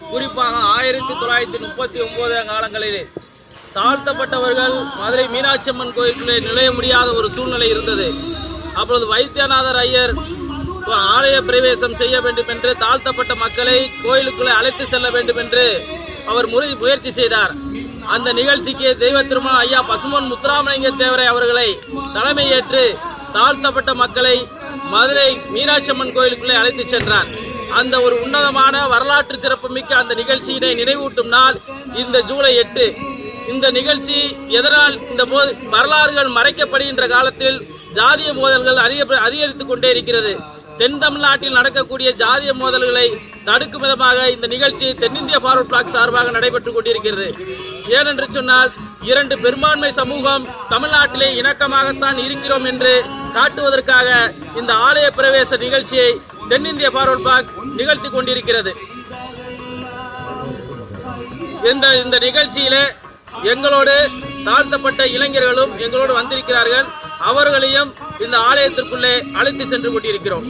குறிப்பாக ஆயிரத்தி தொள்ளாயிரத்தி முப்பத்தி ஒன்பதாம் காலங்களிலே. தாழ்த்தப்பட்டவர்கள் மதுரை மீனாட்சி அம்மன் கோயிலுக்குள்ளே நுழைய முடியாத ஒரு சூழ்நிலை இருந்தது. அப்பொழுது வைத்தியநாதர் ஐயர் ஆலய பிரவேசம் செய்ய வேண்டும் என்று தாழ்த்தப்பட்ட மக்களை கோயிலுக்குள்ளே அழைத்து செல்ல வேண்டும் என்று அவர் முறை முயற்சி செய்தார். அந்த நிகழ்ச்சிக்கு தெய்வ திருமணம் ஐயா பசுமன் முத்துராமலிங்க தேவரை அவர்களை தலைமையேற்று தாழ்த்தப்பட்ட மக்களை மதுரை மீனாட்சி அம்மன் கோயிலுக்குள்ளே அழைத்து சென்றார். அந்த ஒரு உன்னதமான வரலாற்று சிறப்புமிக்க அந்த நிகழ்ச்சியினை நினைவூட்டும் நாள் இந்த ஜூலை எட்டு. இந்த நிகழ்ச்சி எதனால் இந்த போது வரலாறுகள் மறைக்கப்படுகின்ற காலத்தில் ஜாதிய மோதல்கள் அதிக அதிகரித்துக் கொண்டே இருக்கிறது. தென் தமிழ்நாட்டில் நடக்கக்கூடிய ஜாதிய மோதல்களை தடுக்கும் விதமாக இந்த நிகழ்ச்சி தென்னிந்திய ஃபார்வர்ட் பிளாக் சார்பாக நடைபெற்றுக் கொண்டிருக்கிறது. ஏனென்று சொன்னால் இரண்டு பெரும்பான்மை சமூகம் தமிழ்நாட்டிலே இணக்கமாகத்தான் இருக்கிறோம் என்று காட்டுவதற்காக இந்த ஆலய பிரவேச நிகழ்ச்சியை தென்னிந்திய ஃபார்வர்ட் பாக் நிகழ்த்தி கொண்டிருக்கிறது. இந்த இந்த நிகழ்ச்சியில எங்களோடு தாழ்த்தப்பட்ட இளைஞர்களும் எங்களோடு வந்திருக்கிறார்கள். அவர்களையும் இந்த ஆலயத்திற்குள்ளே அழைத்து சென்று கொண்டிருக்கிறோம்.